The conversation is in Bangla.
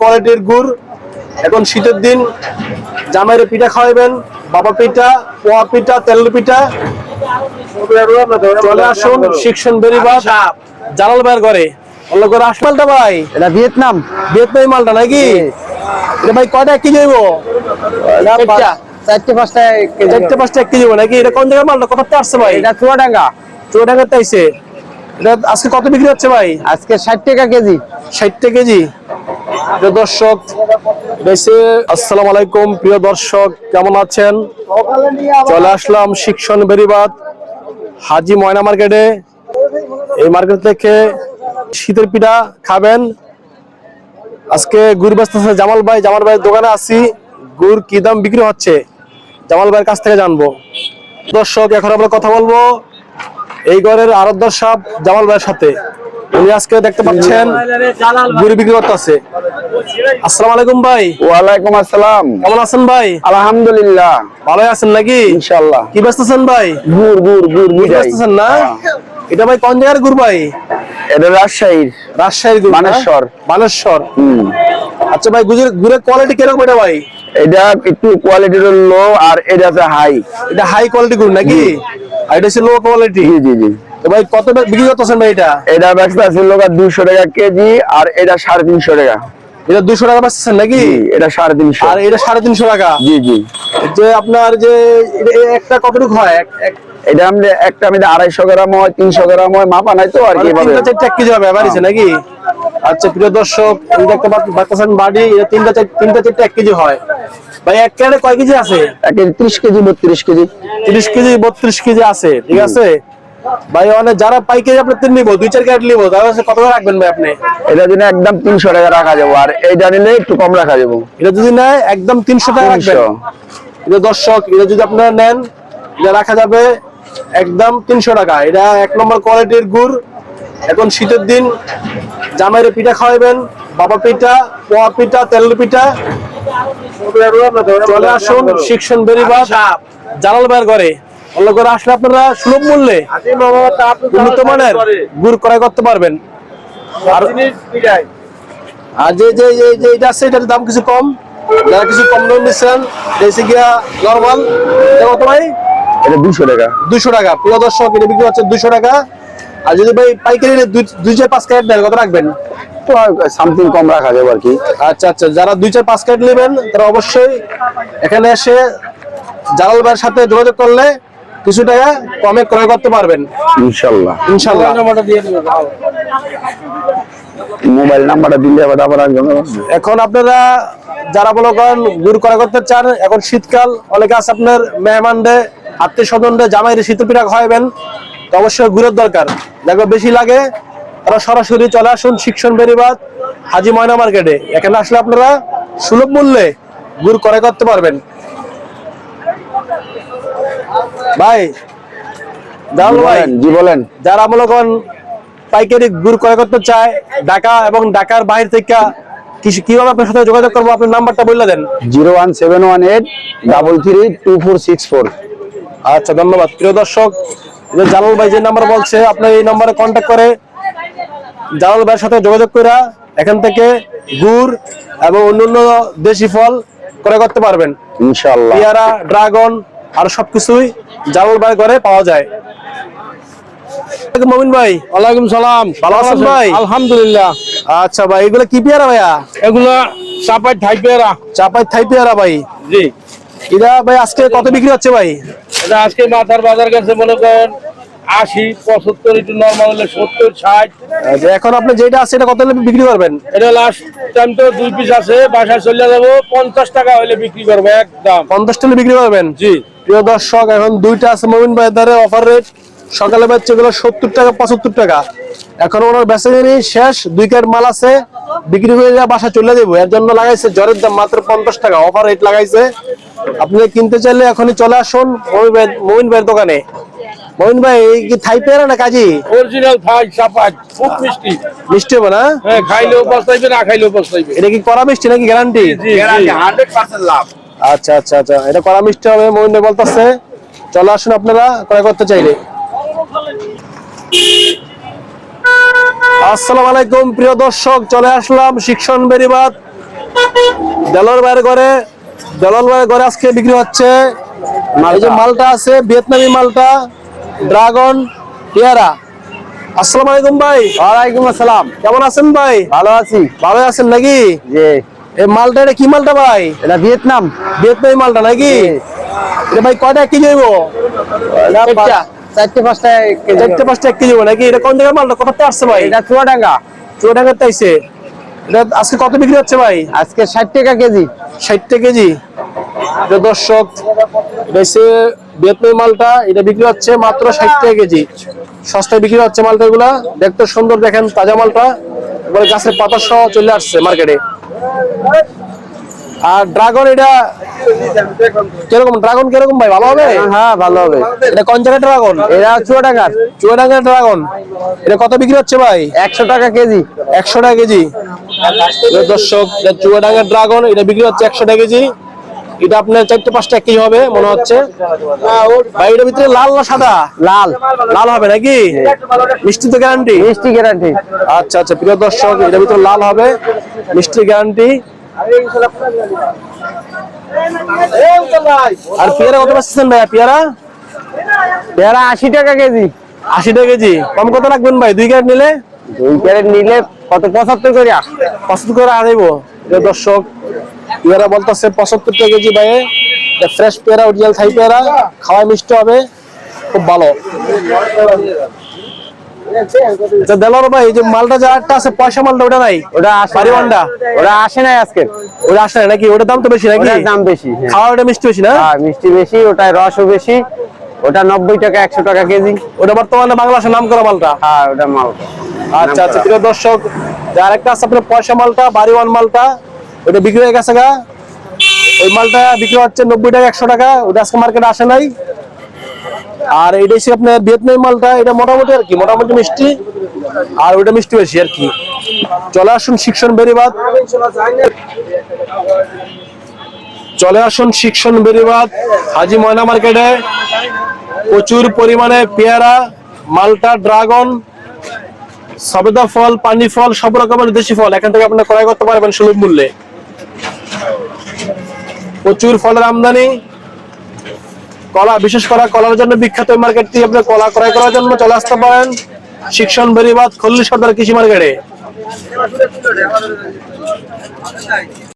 কোয়ালিটির গুড় এখন শীতের দিন জামাইরে পিঠা খাওয়াবেন বাবা পিঠা পোয়া পিঠা তেল পিঠা। চলে আসুন শিক্ষণ বেরিবাদ জালাল ভাইয়ের ঘরে। করে আসমালটা ভাই। এটা ভিয়েতনাম। ভিয়েতনামি মালটা নাকি? এটা ভাই কয়টা কেজি চারটে। পাঁচটা চারটে পাঁচটা এক কেজি নাকি? এটা কোন জায়গায় মালটা কোথাতে আসছে ভাই? এটা চুয়াডাঙ্গা। চৌডাঙ্গাতে আইছে। এটা আজকে কত বিক্রি হচ্ছে ভাই? আজকে ষাট টাকা কেজি। ষাটটা কেজি। প্রিয় দর্শক, বেশি আসসালামু আলাইকুম। প্রিয় দর্শক, কেমন আছেন? চলে আসলাম শিক্ষণ বেরিবাদ, হাজি ময়না মার্কেটে। এই মার্কেট থেকে শীতের পিঠা খাবেন। আজকে গুড় বেচতেছে জামাল ভাই। জামাল ভাইয়ের দোকানে আছি। গুড় কি দাম বিক্রি হচ্ছে? জামাল ভাইয়ের কাছ থেকে জানব। দর্শক, এখন আমরা কথা বলব এই ঘরের আরদ্দার সাহেব জামাল ভাইয়ের সাথে। উনি আজকে দেখতে পাচ্ছেন বিক্রি করতেছে আসসালামু আলাইকুম ভাই। ওয়ালাইকুম আসসালাম। কেমন আছেন ভাই? আলহামদুলিল্লাহ। ভালো আছেন নাকি? ইনশাআল্লাহ। কি ব্যস্তেছেন ভাই? গুড় গুড় গুড় বুঝাই না? এটা ভাই কোন জায়গার গুড় ভাই? এটা রাজশাহীর। রাজশাহীর গুড় না? বানেশ্বর। বানেশ্বর। হুম। আচ্ছা ভাই গুড়ের গুড়ের কোয়ালিটি কীরকম এটা ভাই? এটা একটু কোয়ালিটির লো আর এটা হাই এটা হাই কোয়ালিটি গুড় নাকি? আর এটা হচ্ছে লো কোয়ালিটি জি জি জি। ভাই কত বিক্রি করতেছেন ভাই এটা? এটা ব্যবসা দুশো টাকা কেজি আর এটা সাড়ে তিনশো টাকা। এটা দুশো টাকা নাকি? এটা সাড়ে তিনশো। আর এটা সাড়ে তিনশো টাকা? জি জি। যে আপনার যে একটা কতটুকু হয়? এটা একটা আড়াইশো গ্রাম হয় তিনশো গ্রাম হয় মাপা নাই তো আর কি মানে তিনটা চারটা কেজি হবে বাড়িছে নাকি? আচ্ছা প্রিয় দর্শক এই দেখতে পাচ্ছেন বাড়ি এটা তিনটা তিনটা চারটা এক কেজি হয়। ভাই এক ক্যারেটে কয় কেজি আছে? এক কেজি ত্রিশ কেজি বত্রিশ কেজি। তিরিশ কেজি বত্রিশ কেজি আছে ঠিক আছে? ভাই অনেক যারা পাইকারি আপনি তিন নিবো দুই চার ক্যারেট নিবো কাছে কত করে রাখবেন ভাই আপনি? এটা দিনে একদম তিনশো টাকা রাখা যাব আর এইটা নিলে একটু কম রাখা যাব। এটা যদি নেয় একদম তিনশো টাকা রাখবেন। এটা দর্শক এটা যদি আপনারা নেন এটা রাখা যাবে একদম তিনশো টাকা। এটা এক নম্বর কোয়ালিটির গুড়। এখন শীতের দিন জামাইরে পিঠা খাওয়াবেন বাবা পিঠা পোয়া পিঠা তেল পিঠা। চলে আসুন শিক্ষণ বেরিবাদ জালাল ভাইয়ের ঘরে। অন্য করে আসলে আপনারা সুলভ মূল্যে উন্নত মানের গুড় ক্রয় করতে পারবেন। আর আর যে যে যে যে এটা আছে এটার দাম কিছু কম। যারা কিছু কম দাম নিচ্ছেন দেশে গিয়া নর্মাল। এটা কত ভাই এটা দুশো টাকা। দুশো টাকা। প্রিয় দর্শক এটা বিক্রি হচ্ছে দুশো টাকা। আর যদি ভাই পাইকারি দুই দুই চার পাঁচ ক্যারেট নেন কত রাখবেন? তো সামথিং কম রাখা যাব আর কি। আচ্ছা আচ্ছা। যারা দুই চার পাঁচ ক্যারেট নেবেন তারা অবশ্যই এখানে এসে জালাল ভাইয়ের সাথে যোগাযোগ করলে কিছু টাকা কমে ক্রয় করতে পারবেন। ইনশাল্লাহ। ইনশাল্লাহ। মোবাইল নাম্বারটা দিলে আবার এখন আপনারা যারা মনে করেন গুড় করা করতে চান এখন শীতকাল অনেকে আছে আপনার মেহমানরে আত্মীয় স্বজনরে জামাইরে শীতের পিঠা খাওয়াবেন তো অবশ্যই গুড়ের দরকার। দেখো বেশি লাগে তারা সরাসরি চলে আসুন শিক্ষণ বেরিবাদ হাজি ময়না মার্কেটে। এখানে আসলে আপনারা সুলভ মূল্যে গুড় ক্রয় করতে পারবেন। ভাই জি বলেন যারা মনে করেন পাইকারি গুড় ক্রয় করতে চায় ঢাকা এবং ঢাকার বাইরে থেকে কি- কীভাবে আপনার সাথে যোগাযোগ করব আপনার নাম্বারটা বলে দেন। Zero one seven one eight double three two four six four. আচ্ছা ধন্যবাদ। প্রিয় দর্শক জালাল ভাই যে নাম্বার বলছে আপনি এই নাম্বারে কন্ট্যাক্ট করে জালাল ভাইয়ের সাথে যোগাযোগ করে এখান থেকে গুড় এবং অন্যান্য দেশি ফল ক্রয় করতে পারবেন। ইনশাল্লাহ পেয়ারা ড্রাগন আর সবকিছুই জালাল ভাই ঘরে পাওয়া যায়। মমিন ভাই। ওয়ালাইকুম সালাম। ভালো আছেন ভাই? আলহামদুলিল্লাহ। আচ্ছা ভাই এগুলো কি পেয়ারা ভাইয়া? এগুলো চাপাই থাই পেয়ারা। চাপাই থাই পেয়ারা ভাই। জি। এটা ভাই আজকে কত বিক্রি হচ্ছে ভাই? এটা আজকে মাথার বাজার গেছে মনে করেন আশি পঁচাত্তর একটু নর্মাল হলে সত্তর ষাট। এখন আপনি যেটা আছে এটা কত হলে বিক্রি করবেন? এটা লাস্ট টাইম তো দুই পিস আছে বাসায় চলে যাব পঞ্চাশ টাকা হলে বিক্রি করব একদম। পঞ্চাশ টাকা বিক্রি করবেন? জি। প্রিয় দর্শক এখন দুইটা আছে মমিন ভাই দ্বারে অফার রেট সকালে বাচ্চা গুলো সত্তর টাকা পঁচাত্তর টাকা। এখন ওনার বেচাকেনি শেষ দুই কার্ড মাল আছে। বিক্রি হয়ে যা বাসা চলে যাব। এর জন্য লাগাইছে জ্বরের দাম মাত্র পঞ্চাশ টাকা। অফার রেট লাগাইছে। আপনি কিনতে চাইলে এখনই চলে আসুন মমিন ভাই মমিন ভাইয়ের দোকানে। মমিন ভাই এই কি থাই পেয়ারা না কাজী? অরিজিনাল থাই চাপাই খুব মিষ্টি। মিষ্টি হবে না? হ্যাঁ খাইলেও পস্তাইবে না খাইলেও পস্তাইবে। এটা কি করা মিষ্টি নাকি গ্যারান্টি হান্ড্রেড পার্সেন্ট লাভ। আচ্ছা আচ্ছা আচ্ছা। এটা করা মিষ্টি হবে মোহিন ভাই বলতেছে। চলে আসুন আপনারা ক্রয় করতে চাইলে। আসসালামু আলাইকুম প্রিয় দর্শক চলে আসলাম শিক্ষণ বেরিবাদ। দেলোয়ার বাইরে করে দেলোয়ার বাইরে করে আজকে বিক্রি হচ্ছে এই যে মালটা আছে ভিয়েতনামি মালটা ড্রাগন পেয়ারা। আসসালামু আলাইকুম ভাই। ওয়ালাইকুম আসসালাম। কেমন আছেন ভাই? ভালো আছি। ভালো আছেন নাকি? যে এই মালটা এটা কি মালটা ভাই? এটা ভিয়েতনাম। ভিয়েতনামি মালটা নাকি? এটা ভাই কয়টা কেজি হইব? চারটা। চারটে পাঁচটা চারটে পাঁচটা এক কেজি হইব নাকি? এটা কোন জায়গার মালটা? কোথাতে আসছে ভাই। এটা চুয়াডাঙ্গা। চুয়াডাঙ্গাতে আইছে। এটা আজকে কত বিক্রি হচ্ছে ভাই? আজকে ষাট টাকা কেজি। ষাটটা কেজি। এটা দর্শক এটা হচ্ছে ভিয়েতনামি মালটা। এটা বিক্রি হচ্ছে মাত্র ষাট টাকা কেজি। সস্তায় বিক্রি হচ্ছে মালটা গুলা দেখতে সুন্দর দেখেন তাজা মালটা। এবারে গাছের পাতা সহ চলে আসছে মার্কেটে। আর ড্রাগন এটা কীরকম? ড্রাগন কীরকম ভাই? ভালো হবে? হ্যাঁ ভালো হবে। এটা কোন জায়গায় ড্রাগন এটা চুয়াডাঙ্গার। চুয়াডাঙ্গা ড্রাগন এটা কত বিক্রি হচ্ছে ভাই? একশো টাকা কেজি। একশো টাকা কেজি। দর্শক চুয়া চুয়াডাঙ্গা ড্রাগন এটা বিক্রি হচ্ছে একশো টাকা কেজি। এটা আপনার চারটে পাঁচটা এক কেজি হবে মনে হচ্ছে। ভাই এটার ভিতরে লাল না সাদা? লাল। লাল হবে নাকি? মিষ্টি তো গ্যারান্টি মিষ্টি গ্যারান্টি আচ্ছা আচ্ছা প্রিয় দর্শক এটার ভিতরে লাল হবে মিষ্টি গ্যারান্টি আর পেয়ারা কত পাচ্ছেন ভাইয়া পেয়ারা? পেয়ারা আশি টাকা কেজি। আশি টাকা কেজি। কম কত রাখবেন ভাই? দুই ক্যারেট নিলে? দুই ক্যারেট নিলে কত? পঁচাত্তর করে পছন্দ করে আনাইব প্রিয় দর্শক। পেয়ারা বলতেছে পঁচাত্তর টাকা কেজি এটা ফ্রেশ পেয়ারা অরিজিনাল থাই পেয়ারা খাওয়ায় মিষ্টি হবে খুব ভালো। আচ্ছা দেলোয়ার ভাই যে মালটা যা একটা আছে পয়সা মালটা ওটা নাই? ওটা বাড়ি না। ওটা আসে নাই আজকে। ওটা আসে না নাকি? ওটার দাম তো বেশি নাকি? দাম বেশি হ্যাঁ। খাওয়া ওটা মিষ্টি বেশি না? হ্যাঁ মিষ্টি বেশি ওটায় রসও বেশি ওটা নব্বই টাকা একশো টাকা কেজি। ওটা বর্তমানে বাংলাদেশের নাম করা মালটা? হ্যাঁ ওটা মাল। আচ্ছা আচ্ছা প্রিয় দর্শক আরেকটা আছে আপনার পয়সা মালটা বাড়ি ওয়ান মালটা ওটা বিক্রি হয়ে গেছে গা। ওই মালটা বিক্রি হচ্ছে নব্বই টাকা, একশো টাকা, ওটা আজকে মার্কেটে আসে নাই। আর এটা হচ্ছে আপনার ভিয়েতনামি মালটা, এটা মোটামুটি আর কি, মোটামুটি মিষ্টি, আর ওটা মিষ্টি বেশি আর কি। চলে আসুন শিক্ষণ বেরিবাদ। চলে আসুন শিক্ষণ বেরিবাদ, হাজি ময়না মার্কেটে প্রচুর পরিমাণে পেয়ারা, মালটা ড্রাগন সবেদা ফল, পানি ফল, সব রকমের দেশি ফল। এখান থেকে আপনি ক্রয় করতে পারবেন সুলভ মূল্যে। প্রচুর ফলের আমদানি। কলা, বিশেষ করে কলার জন্য বিখ্যাত মার্কেটটি আপনি কলা ক্রয় করার জন্য চলে আসতে পারেন। শিক্ষণ, বেরিবাদ, খল্লি সর্দার কৃষি মার্কেটে।